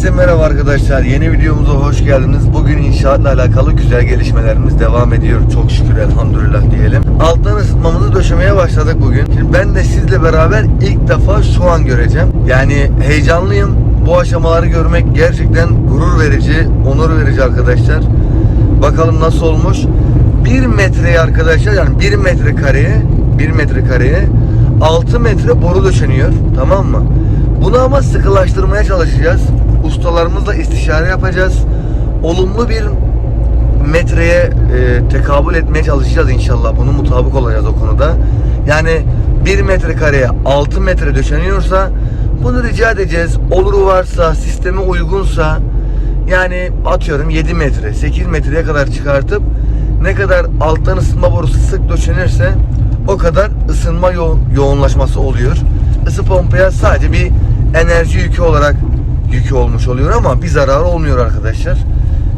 Herkese merhaba arkadaşlar. Yeni videomuza hoş geldiniz. Bugün inşaatla alakalı güzel gelişmelerimiz devam ediyor. Çok şükür elhamdülillah diyelim. Alttan ısıtmamızı döşemeye başladık bugün. Şimdi ben de sizle beraber ilk defa şu an göreceğim. Yani heyecanlıyım. Bu aşamaları görmek gerçekten gurur verici, onur verici arkadaşlar. Bakalım nasıl olmuş. 1 metreye arkadaşlar yani 1 metre kareye 1 metre kareye 6 metre boru döşeniyor. Tamam mı? Bunu ama sıkılaştırmaya çalışacağız. Ustalarımızla istişare yapacağız. Olumlu bir metreye e, tekabül etmeye çalışacağız inşallah. Bunu mutabık olacağız o konuda. Yani 1 metrekareye 6 metre döşeniyorsa bunu rica edeceğiz. Oluru varsa, sisteme uygunsa yani atıyorum 7 metre, 8 metreye kadar çıkartıp ne kadar alttan ısınma borusu sık döşenirse o kadar ısınma yo- yoğunlaşması oluyor. Isı pompaya sadece bir enerji yükü olarak yükü olmuş oluyor ama bir zararı olmuyor arkadaşlar.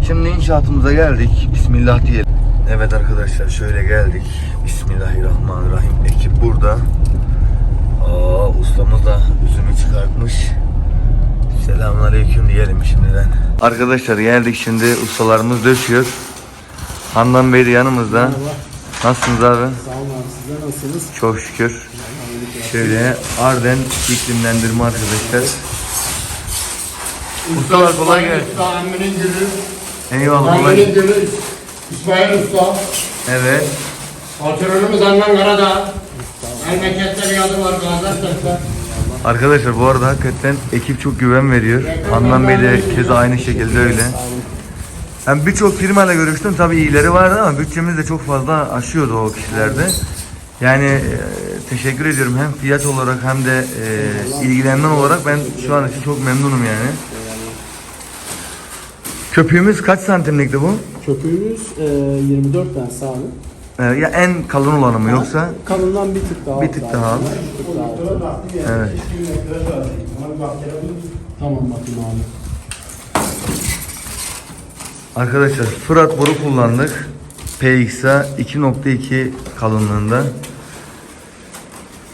Şimdi inşaatımıza geldik. Bismillah diyelim. Evet arkadaşlar şöyle geldik. Bismillahirrahmanirrahim. Ekip burada. Aa, ustamız da üzümü çıkartmış. Selamünaleyküm diyelim şimdiden. Arkadaşlar geldik şimdi ustalarımız döşüyor. Handan Bey de yanımızda. Nasılsınız abi? Sağ olun abi sizler nasılsınız? Çok şükür. Şöyle Arden iklimlendirme arkadaşlar. Ustalar kolay gelsin. Usta Emre'nin gülü. Eyvallah kolay Emre'nin gelsin. gülü. İsmail Usta. Evet. Patronumuz Annan Karadağ. Memlekette bir adı var Gaziantep'te. Arkadaşlar bu arada hakikaten ekip çok güven veriyor. Handan Bey de keza aynı şekilde öyle. Ben birçok firmayla görüştüm. Tabii iyileri vardı ama bütçemiz de çok fazla aşıyordu o kişilerde. Yani e, teşekkür ediyorum hem fiyat olarak hem de e, ilgilenmen olarak ben şu an için çok memnunum yani. Köpüğümüz kaç santimlikti bu? Köpüğümüz e, 24 ben sağlı. E, ya en kalın olanı mı yoksa? Kalından bir tık daha Bir tık daha alt. Bir tık daha alt. Evet. Tamam bakayım abi. Arkadaşlar Fırat boru kullandık. PXA 2.2 kalınlığında.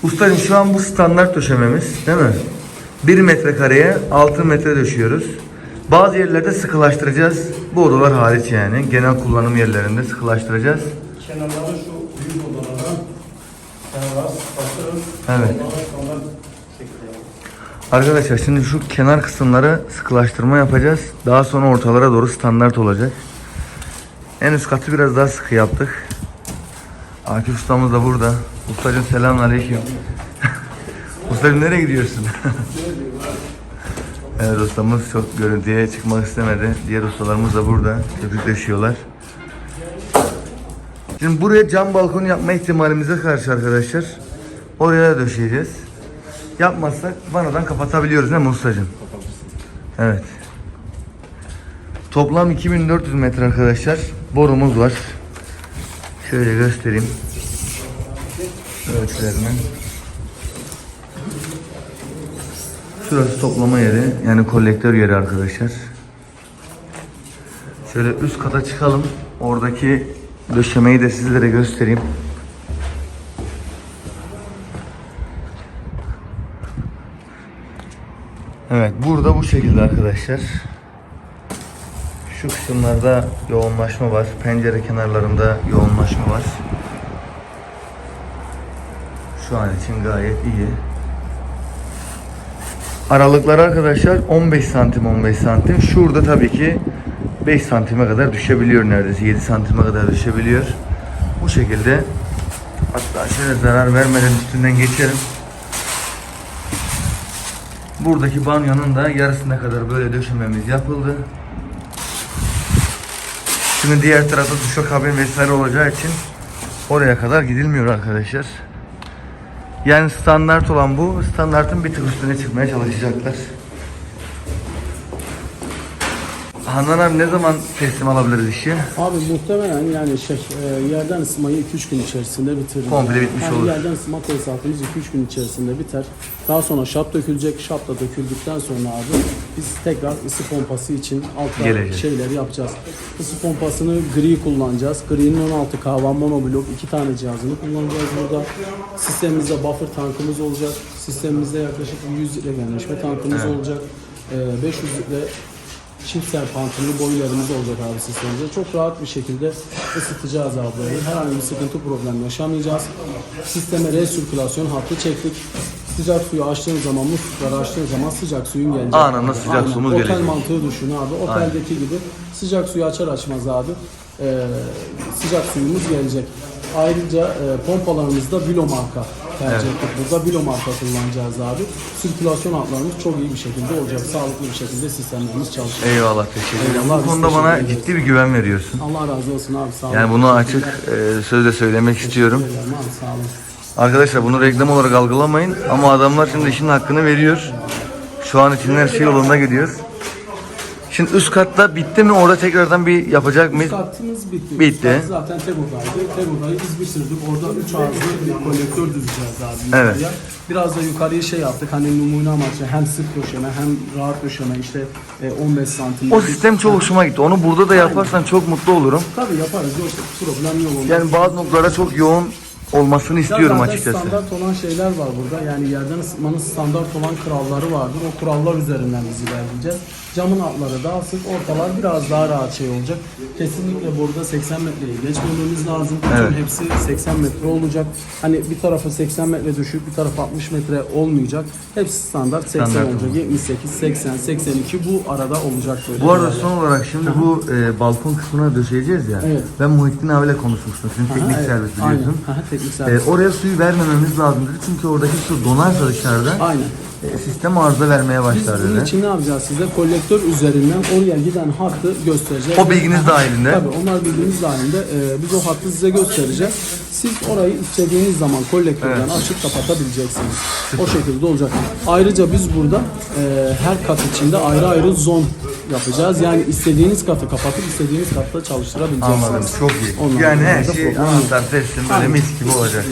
Ustacığım şu an bu standart döşememiz değil mi? 1 metrekareye 6 metre döşüyoruz. Bazı yerlerde sıkılaştıracağız. Bu odalar hariç yani. Genel kullanım yerlerinde sıkılaştıracağız. Kenarları şu büyük odalardan kenarlar sıkıştırırız. Evet. Ondan Arkadaşlar şimdi şu kenar kısımları sıkılaştırma yapacağız. Daha sonra ortalara doğru standart olacak. En üst katı biraz daha sıkı yaptık. Akif ustamız da burada. Ustacığım selamünaleyküm. Ustacığım nereye gidiyorsun? Evet ustamız çok görüntüye çıkmak istemedi. Diğer ustalarımız da burada. Köpükleşiyorlar. Şimdi buraya cam balkon yapma ihtimalimize karşı arkadaşlar. Oraya da döşeyeceğiz. Yapmazsak vanadan kapatabiliyoruz değil mi ustacığım? Evet. Toplam 2400 metre arkadaşlar. Borumuz var. Şöyle göstereyim. Ölçülerini. Şurası toplama yeri. Yani kolektör yeri arkadaşlar. Şöyle üst kata çıkalım. Oradaki döşemeyi de sizlere göstereyim. Evet burada bu şekilde arkadaşlar. Şu kısımlarda yoğunlaşma var. Pencere kenarlarında yoğunlaşma var. Şu an için gayet iyi. Aralıkları arkadaşlar 15 santim 15 santim. Şurada tabii ki 5 santime kadar düşebiliyor neredeyse. 7 santime kadar düşebiliyor. Bu şekilde hatta şöyle zarar vermeden üstünden geçelim. Buradaki banyonun da yarısına kadar böyle döşememiz yapıldı. Şimdi diğer tarafta duşakabin vesaire olacağı için oraya kadar gidilmiyor arkadaşlar. Yani standart olan bu. Standartın bir tık üstüne çıkmaya çalışacaklar. Handan abi ne zaman teslim alabiliriz işi? Abi muhtemelen yani şey e, yerden ısınmayı 2-3 gün içerisinde bitiririz. Komple bitmiş yani olur. Yerden ısınma tesisatımız 2-3 gün içerisinde biter. Daha sonra şap dökülecek. Şap da döküldükten sonra abi biz tekrar ısı pompası için altta Geleceğiz. şeyleri yapacağız. Isı pompasını gri kullanacağız. Gri'nin 16 kV monoblok iki tane cihazını kullanacağız burada. Sistemimizde buffer tankımız olacak. Sistemimizde yaklaşık 100 litre genleşme tankımız olacak. e, 500 litre çift serpantili boylarımız olacak abi sistemde. Çok rahat bir şekilde ısıtacağız abi burayı. Herhangi bir sıkıntı problem yaşamayacağız. Sisteme resirkülasyon hattı çektik. Sıcak suyu açtığın zaman, muslukları açtığın zaman sıcak suyun gelecek. Anında sıcak suyumuz Otel gelecek. mantığı düşün abi. Oteldeki gibi sıcak suyu açar açmaz abi e, sıcak suyumuz gelecek. Ayrıca e, pompalarımızda Vilo marka tercih ettik. Burada Vilo marka kullanacağız abi. Sirkülasyon hatlarımız çok iyi bir şekilde olacak. Sağlıklı bir şekilde sistemlerimiz çalışacak. Eyvallah teşekkür ederim. Eyvallah, Bu biz konuda bana ederiz. ciddi bir güven veriyorsun. Allah razı olsun abi sağ olun. Yani bunu açık e, sözle söylemek istiyorum. Abi, sağ olun. Arkadaşlar bunu reklam olarak algılamayın ama adamlar şimdi işin hakkını veriyor. Şu an için her şey yolunda gidiyor. Şimdi üst katta bitti mi orada tekrardan bir yapacak mıyız? Kartımız bitti. Bitti. Zaten Tego'daydı. Tego'dayı biz bitirdik. Orada 3 ağızlı bir kolektör düzeceğiz abi Evet. yukarıya. Biraz da yukarıya şey yaptık. Hani numune amaçlı hem sık döşeme hem rahat döşeme işte e, 15 santim. O sistem çok hoşuma gitti. Onu burada da yaparsan çok mutlu olurum. Tabii yaparız. Yok problem yok. Yani bazı noktalara çok yoğun olmasını istiyorum zaten açıkçası. standart olan şeyler var burada. Yani yerden ısıtmanın standart olan kuralları vardır. O kurallar üzerinden biz ilerleyeceğiz. Camın altları daha sık, ortalar biraz daha rahat şey olacak. Kesinlikle burada 80 metreye geçmememiz lazım. Bütün Evet. hepsi 80 metre olacak. Hani bir tarafı 80 metre düşük, bir tarafı 60 metre olmayacak. Hepsi standart 80 Standart olacak. olacak. 78, 80, 82 bu arada olacak böyle. Bu arada son olarak şimdi bu e, balkon kısmına döşeyeceğiz ya. Evet. Ben Muhittin abiyle konuşmuştum. Aha, teknik evet, servis Aynen. biliyorsun. Aha, E, oraya suyu vermememiz lazım dedi. Çünkü oradaki su donarsa dışarıda Aynen. e, sistem arıza vermeye Biz başlar bunun dedi. için ne yapacağız size? Kolektör üzerinden oraya giden hattı göstereceğiz. O bilginiz dahilinde. Tabii onlar bilginiz dahilinde. Ee, biz o hattı size göstereceğiz. Siz orayı istediğiniz zaman kolektörden açıp kapatabileceksiniz. O şekilde olacak. Ayrıca biz burada e, her kat içinde ayrı ayrı zon yapacağız. Yani istediğiniz katı kapatıp istediğiniz katta çalıştırabileceksiniz. Anladım. Çok iyi. Ondan yani her şey anahtar teslim böyle mis gibi olacak.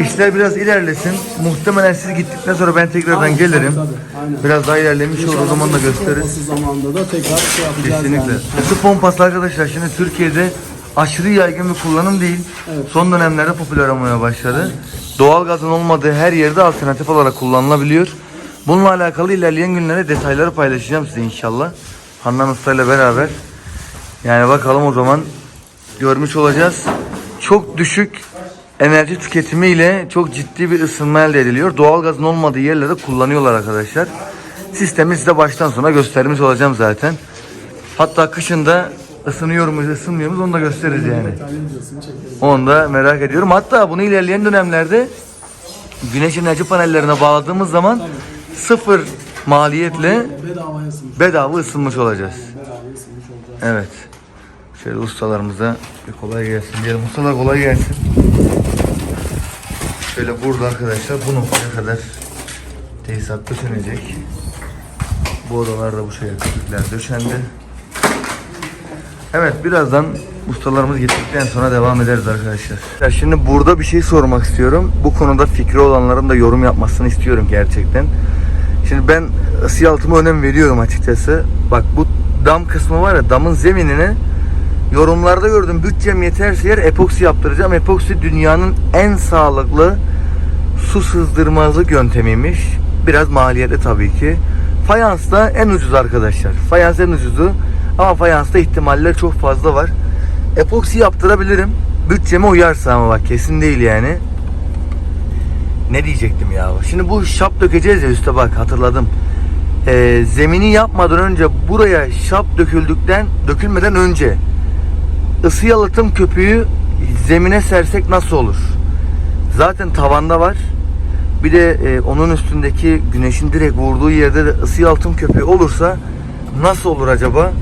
İşler biraz ilerlesin. Muhtemelen siz gittikten sonra ben tekrardan Aynen, gelirim. tabii, tabii, aynen. Biraz daha ilerlemiş olur o zaman da gösteririz. zamanında da tekrar şey yapacağız Kesinlikle. yani. Su pompası arkadaşlar şimdi Türkiye'de aşırı yaygın bir kullanım değil. Evet. Son dönemlerde popüler olmaya başladı. Doğalgazın olmadığı her yerde alternatif olarak kullanılabiliyor. Bununla alakalı ilerleyen günlerde detayları paylaşacağım size inşallah. Handan Usta ile beraber. Yani bakalım o zaman görmüş olacağız. Çok düşük enerji tüketimiyle çok ciddi bir ısınma elde ediliyor. Doğalgazın olmadığı yerlerde kullanıyorlar arkadaşlar. Sistemi size baştan sona göstermiş olacağım zaten. Hatta kışında ısınıyor muyuz, ısınmıyor muyuz onu da gösteririz yani. Onu da merak ediyorum. Hatta bunu ilerleyen dönemlerde güneş enerji panellerine bağladığımız zaman sıfır maliyetle ısınmış. bedava ısınmış olacağız. Bedavaya ısınmış olacağız. Evet. Şöyle ustalarımıza bir kolay gelsin diyelim. Ustalar kolay gelsin. Şöyle burada arkadaşlar bu noktaya kadar tesisat döşenecek. Bu odalarda bu şekilde döşendi. Evet birazdan ustalarımız gittikten sonra devam ederiz arkadaşlar. Ya şimdi burada bir şey sormak istiyorum. Bu konuda fikri olanların da yorum yapmasını istiyorum gerçekten. Şimdi ben ısı yalıtıma önem veriyorum açıkçası. Bak bu dam kısmı var ya damın zeminini yorumlarda gördüm. Bütçem yeterse yer epoksi yaptıracağım. Epoksi dünyanın en sağlıklı su sızdırmazlık yöntemiymiş. Biraz maliyetli tabii ki. Fayans da en ucuz arkadaşlar. Fayans en ucuzu. Ama fayansta ihtimaller çok fazla var. Epoksi yaptırabilirim. Bütçeme uyarsa ama bak kesin değil yani. Ne diyecektim ya? Şimdi bu şap dökeceğiz ya üste bak hatırladım. Ee, zemini yapmadan önce buraya şap döküldükten dökülmeden önce ısı yalıtım köpüğü zemine sersek nasıl olur? Zaten tavanda var. Bir de e, onun üstündeki güneşin direkt vurduğu yerde de ısı yalıtım köpüğü olursa nasıl olur acaba?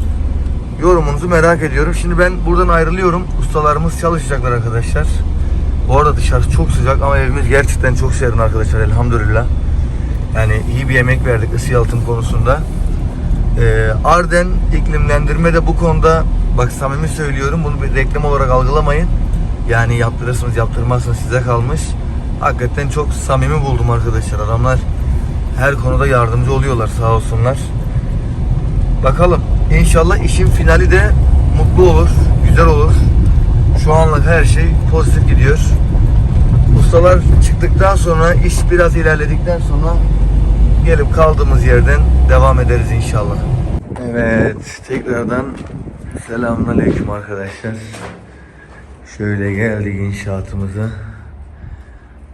Yorumunuzu merak ediyorum. Şimdi ben buradan ayrılıyorum. Ustalarımız çalışacaklar arkadaşlar. Bu arada dışarısı çok sıcak ama evimiz gerçekten çok serin arkadaşlar elhamdülillah. Yani iyi bir yemek verdik ısı yalıtım konusunda. Ee, Arden iklimlendirme de bu konuda bak samimi söylüyorum bunu bir reklam olarak algılamayın. Yani yaptırırsınız yaptırmazsınız size kalmış. Hakikaten çok samimi buldum arkadaşlar. Adamlar her konuda yardımcı oluyorlar sağ olsunlar. Bakalım. İnşallah işin finali de mutlu olur, güzel olur. Şu anlık her şey pozitif gidiyor. Ustalar çıktıktan sonra, iş biraz ilerledikten sonra gelip kaldığımız yerden devam ederiz inşallah. Evet, tekrardan selamünaleyküm arkadaşlar. Şöyle geldik inşaatımıza.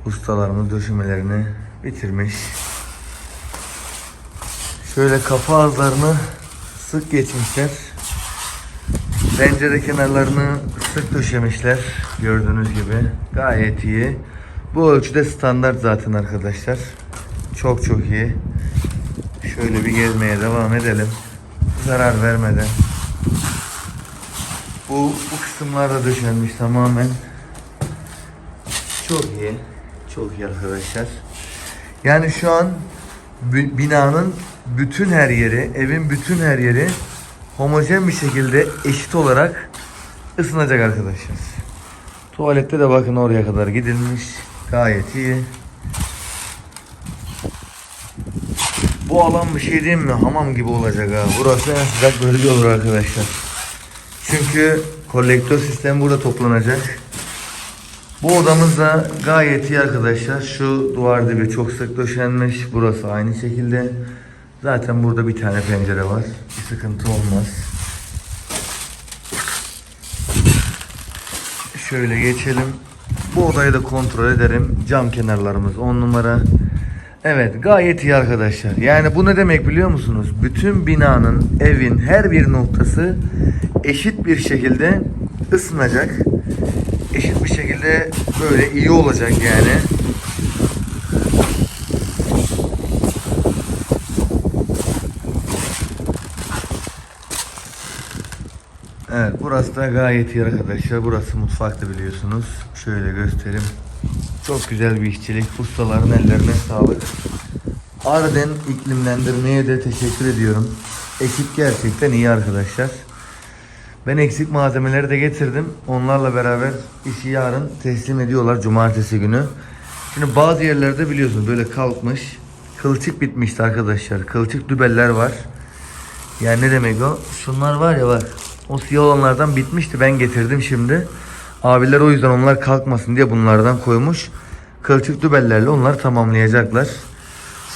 Ustalarımız döşemelerini bitirmiş. Şöyle kapı ağızlarını sık geçmişler. Pencere kenarlarını sık döşemişler. Gördüğünüz gibi gayet iyi. Bu ölçüde standart zaten arkadaşlar. Çok çok iyi. Şöyle bir gezmeye devam edelim. Zarar vermeden. Bu, bu kısımlar da döşenmiş tamamen. Çok iyi. Çok iyi arkadaşlar. Yani şu an bi- binanın bütün her yeri, evin bütün her yeri homojen bir şekilde eşit olarak ısınacak arkadaşlar. Tuvalette de bakın oraya kadar gidilmiş. Gayet iyi. Bu alan bir şey değil mi? Hamam gibi olacak ha. Burası sıcak bölge olur arkadaşlar. Çünkü kolektör sistemi burada toplanacak. Bu odamız da gayet iyi arkadaşlar. Şu duvar dibi çok sık döşenmiş. Burası aynı şekilde. Zaten burada bir tane pencere var. Bir sıkıntı olmaz. Şöyle geçelim. Bu odayı da kontrol ederim. Cam kenarlarımız 10 numara. Evet gayet iyi arkadaşlar. Yani bu ne demek biliyor musunuz? Bütün binanın, evin her bir noktası eşit bir şekilde ısınacak. Eşit bir şekilde böyle iyi olacak yani. Evet burası da gayet iyi arkadaşlar. Burası mutfaktı biliyorsunuz. Şöyle göstereyim. Çok güzel bir işçilik. Ustaların ellerine sağlık. Arden iklimlendirmeye de teşekkür ediyorum. Ekip gerçekten iyi arkadaşlar. Ben eksik malzemeleri de getirdim. Onlarla beraber işi yarın teslim ediyorlar cumartesi günü. Şimdi bazı yerlerde biliyorsunuz böyle kalkmış. Kılçık bitmişti arkadaşlar. Kılçık dübeller var. Yani ne demek o? Şunlar var ya bak. O siyah olanlardan bitmişti. Ben getirdim şimdi. Abiler o yüzden onlar kalkmasın diye bunlardan koymuş. Kılçık dübellerle onları tamamlayacaklar.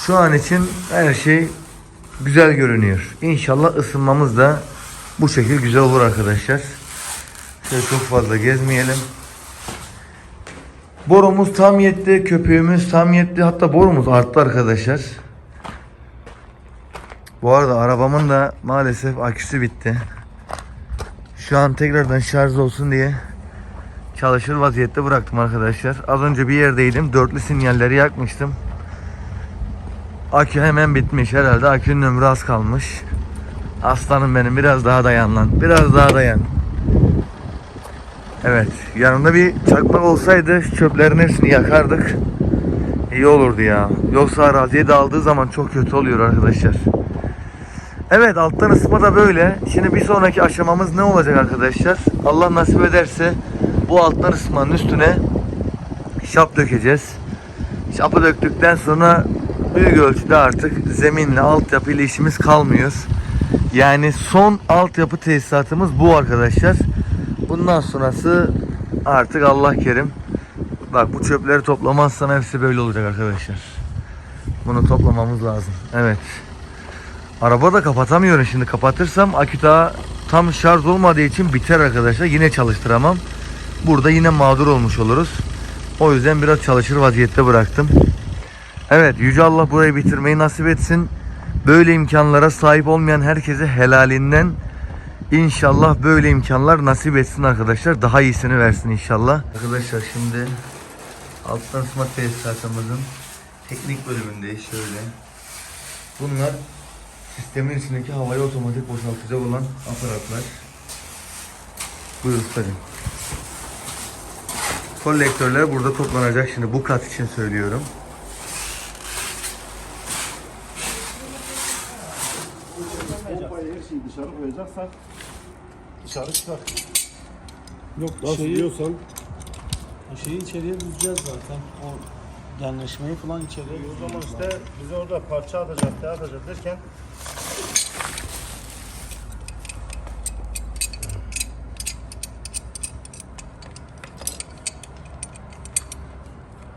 Şu an için her şey güzel görünüyor. İnşallah ısınmamız da bu şekil güzel olur arkadaşlar. Şöyle çok fazla gezmeyelim. Borumuz tam yetti, köpüğümüz tam yetti. Hatta borumuz arttı arkadaşlar. Bu arada arabamın da maalesef aküsü bitti. Şu an tekrardan şarj olsun diye çalışır vaziyette bıraktım arkadaşlar. Az önce bir yerdeydim. Dörtlü sinyalleri yakmıştım. Akü hemen bitmiş herhalde. Akünün ömrü az kalmış. Aslanım benim biraz daha dayan lan. Biraz daha dayan. Evet. Yanımda bir çakmak olsaydı çöplerin hepsini yakardık. İyi olurdu ya. Yoksa araziye dağıldığı zaman çok kötü oluyor arkadaşlar. Evet alttan ısıtma da böyle. Şimdi bir sonraki aşamamız ne olacak arkadaşlar? Allah nasip ederse bu alttan ısıtmanın üstüne şap dökeceğiz. Şapı döktükten sonra büyük ölçüde artık zeminle altyapı ile işimiz kalmıyor. Yani son altyapı tesisatımız bu arkadaşlar. Bundan sonrası artık Allah kerim. Bak bu çöpleri toplamazsan hepsi böyle olacak arkadaşlar. Bunu toplamamız lazım. Evet. Araba da kapatamıyorum şimdi. Kapatırsam akü daha tam şarj olmadığı için biter arkadaşlar. Yine çalıştıramam. Burada yine mağdur olmuş oluruz. O yüzden biraz çalışır vaziyette bıraktım. Evet Yüce Allah burayı bitirmeyi nasip etsin. Böyle imkanlara sahip olmayan herkese helalinden inşallah böyle imkanlar nasip etsin arkadaşlar. Daha iyisini versin inşallah. Arkadaşlar şimdi alttan ısıtma tesisatımızın teknik bölümündeyiz şöyle. Bunlar sistemin içindeki havayı otomatik boşaltacak olan aparatlar. Buyur ustacığım. Kolektörler burada toplanacak. Şimdi bu kat için söylüyorum. Pompayı her şeyi dışarı koyacaksak dışarı çıkar. Yok Nasıl şeyi, diyorsan şeyi içeriye düzeceğiz zaten. O genleşmeyi falan içeriye o zaman işte biz orada parça atacak, atacak derken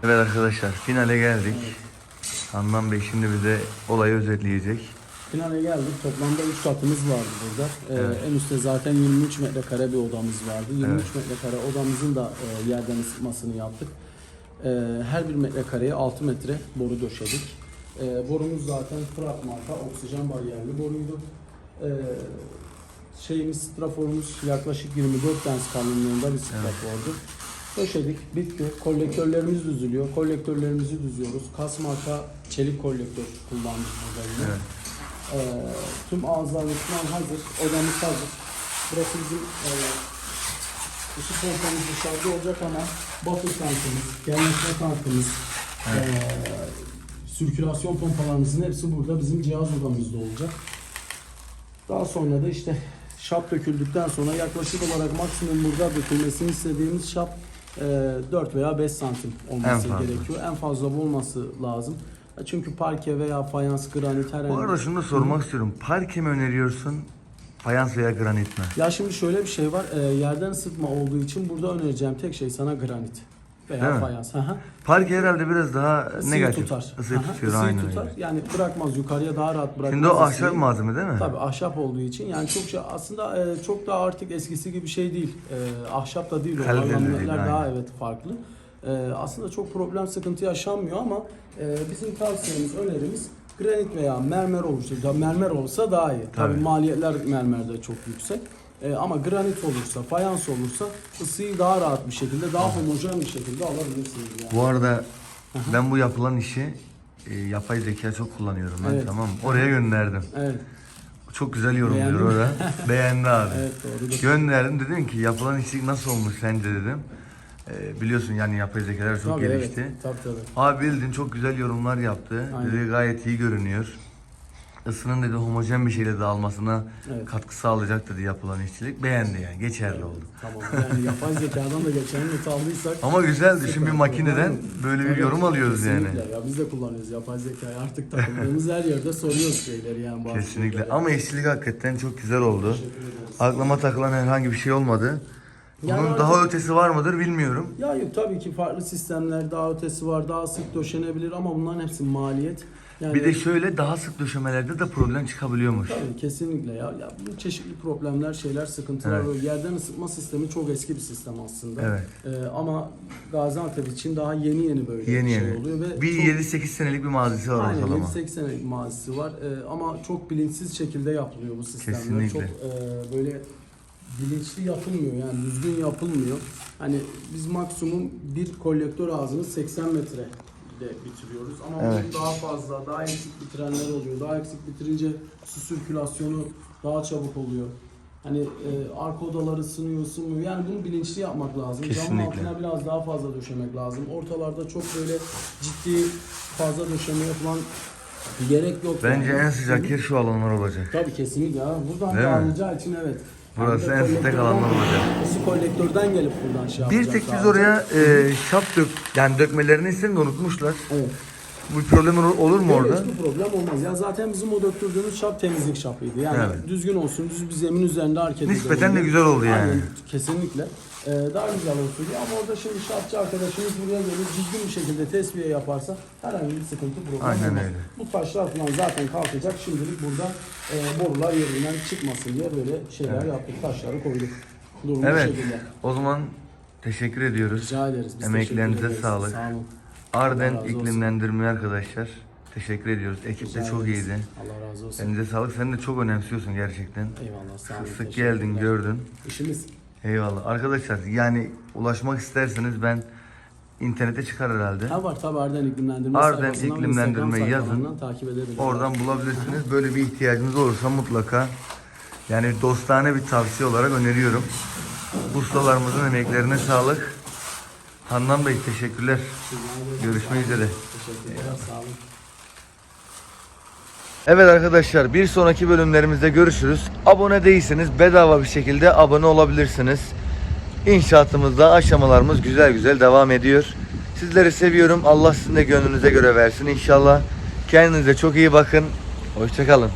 Evet arkadaşlar finale geldik. Handan Bey şimdi bize olayı özetleyecek. Finale geldik. Toplamda 3 katımız vardı burada. Ee, En üstte zaten 23 metrekare bir odamız vardı. 23 metrekare odamızın da e, yerden ısıtmasını yaptık. Ee, her bir metrekareye 6 metre boru döşedik. Ee, borumuz zaten Fırat marka oksijen bariyerli boruydu. Ee, şeyimiz, straforumuz yaklaşık 24 tens kalınlığında bir strafordu. Döşedik, bitti. Kolektörlerimiz düzülüyor. Kolektörlerimizi düzüyoruz. Kas marka çelik kolektör kullandık burada yine. Evet. Ee, tüm ağızlarımız hazır. Odamız hazır. Burası bizim e, ısı pompamız dışarıda olacak ama buffer tankımız, genleşme tankımız, e, sirkülasyon pompalarımızın hepsi burada bizim cihaz odamızda olacak. Daha sonra da işte şap döküldükten sonra yaklaşık olarak maksimum burada dökülmesini istediğimiz şap 4 veya 5 santim olması En gerekiyor. En fazla bu olması lazım. Çünkü parke veya fayans, granit herhangi Bu arada şunu da sormak istiyorum. Parke mi öneriyorsun? Fayans veya granit mi? Ya şimdi şöyle bir şey var. e, yerden ısıtma olduğu için burada önereceğim tek şey sana granit Değil veya mi? fayans. Hı. Parke herhalde biraz daha Isıyı negatif. tutar. Isıyı Aha, tutuyor ısıyı aynen tutar. öyle. Yani bırakmaz yukarıya daha rahat bırakmaz. Şimdi o ahşap ısıyı. malzeme değil mi? Tabii ahşap olduğu için yani çok şey aslında e, çok daha artık eskisi gibi şey değil. E, ahşap da değil o. Kaliteli değil, daha aynen. evet farklı. E, aslında çok problem sıkıntı yaşanmıyor ama e, bizim tavsiyemiz önerimiz granit veya mermer olursa da mermer olsa daha iyi. Tabii, Tabii. maliyetler mermerde çok yüksek. E, ama granit olursa, fayans olursa ısıyı daha rahat bir şekilde, daha homojen bir şekilde alabilirsiniz yani. Bu arada ben bu yapılan işi e, yapay zeka çok kullanıyorum ben Evet. tamam mı? Oraya gönderdim. Evet, Çok güzel yorumluyor Beğendin mi? orada. Beğendi abi. evet doğru. Gönderdim dedim ki yapılan işi nasıl olmuş sence dedim. E, biliyorsun yani yapay zekalar çok Tabii, gelişti. Evet, tabii tabii. Abi bildin çok güzel yorumlar yaptı. Aynen. Dedi gayet iyi görünüyor. Isının dedi homojen bir şeyle dağılmasına Evet. katkı sağlayacak dedi yapılan işçilik. Beğendi yani geçerli oldu. Tamam. Yani yapay zekadan da geçen not aldıysak Ama güzel düşün bir makineden böyle bir Tabii, yorum alıyoruz yani. kesinlikle. Ya biz de kullanıyoruz yapay zekayı. Artık takıldığımız her yerde soruyoruz şeyleri yani bazı Kesinlikle. şeyleri. Ama işçilik hakikaten çok güzel oldu. Aklıma takılan herhangi bir şey olmadı. Bunun Yani daha artık- ötesi var mıdır bilmiyorum. Ya yok tabii ki farklı sistemler daha ötesi var. Daha sık döşenebilir ama bunların hepsi maliyet. Yani Bir de şöyle daha sık döşemelerde de problem çıkabiliyormuş. Tabii kesinlikle ya. ya bu çeşitli problemler, şeyler, sıkıntılar Evet. Yerden ısıtma sistemi çok eski bir sistem aslında. Evet. Ee, ama Gaziantep için daha yeni yeni böyle Yeni bir şey yeni. oluyor ve Bir çok- 7-8 senelik bir mazisi var Aynen ortalama. 7-8 senelik mazisi var Ee, ama çok bilinçsiz şekilde yapılıyor bu sistemler. Kesinlikle. Çok e, böyle bilinçli yapılmıyor yani düzgün yapılmıyor. Hani biz maksimum bir kolektör ağzını 80 metre de bitiriyoruz ama Evet. bunun daha fazla, daha eksik bitirenler oluyor. Daha eksik bitirince su sirkülasyonu daha çabuk oluyor. Hani e, arka odalar ısınıyor, ısınmıyor. Yani bunu bilinçli yapmak lazım. Camın Kesinlikle. altına biraz daha fazla döşemek lazım. Ortalarda çok böyle ciddi fazla döşeme yapılan gerek yok. Bence yani. en sıcak yer şu alanlar olacak. Tabii kesinlikle. Buradan Değil mi? bağlanacağı için evet. Burası en sıcak alanlar olacak. Isı kolektörden gelip buradan şey Bir tek biz oraya e, şap dök, yani dökmelerini istedim de unutmuşlar. Evet. Bu problem olur- olur mu orada? Hiçbir problem olmaz. Ya zaten bizim o döktürdüğümüz şap temizlik şapıydı. Yani Evet. düzgün olsun, düz bir zemin üzerinde hareket. Nispeten de güzel oldu yani. Aynen, kesinlikle. Ee, daha güzel olsun diye ama orada şimdi şapçı arkadaşımız buraya gelir düzgün bir şekilde tesviye yaparsa herhangi bir sıkıntı problem Aynen olmaz. öyle. Bu taşlar falan zaten kalkacak. Şimdilik burada e, borular yerinden çıkmasın diye böyle şeyler yaptık. Taşları koyduk. Durum bu Evet. şekilde. O zaman teşekkür ediyoruz. Rica ederiz. Biz Emeklerinize teşekkür ederiz. sağlık. Sağ olun. Arden Allah razı olsun. iklimlendirme arkadaşlar. Teşekkür ediyoruz. Ekip de Rica çok ederiz. iyiydi. Allah razı olsun. Elinize sağlık. Sen de çok önemsiyorsun gerçekten. Eyvallah sağ olun. Sık sık teşekkürler. geldin, gördün. İşimiz Eyvallah. Arkadaşlar yani ulaşmak isterseniz ben internete çıkar herhalde. Ha var tabi Arden iklimlendirme Arden sayfasından ve iklimlendirme Instagram yazın. takip edebilirsiniz. Oradan bulabilirsiniz. Böyle bir ihtiyacınız olursa mutlaka yani dostane bir tavsiye olarak öneriyorum. Ustalarımızın emeklerine sağlık. Handan Bey teşekkürler. Görüşmek üzere. Teşekkürler sağ olun. Evet arkadaşlar bir sonraki bölümlerimizde görüşürüz. Abone değilseniz bedava bir şekilde abone olabilirsiniz. İnşaatımızda aşamalarımız güzel güzel devam ediyor. Sizleri seviyorum. Allah sizin de gönlünüze göre versin inşallah. Kendinize çok iyi bakın. Hoşçakalın.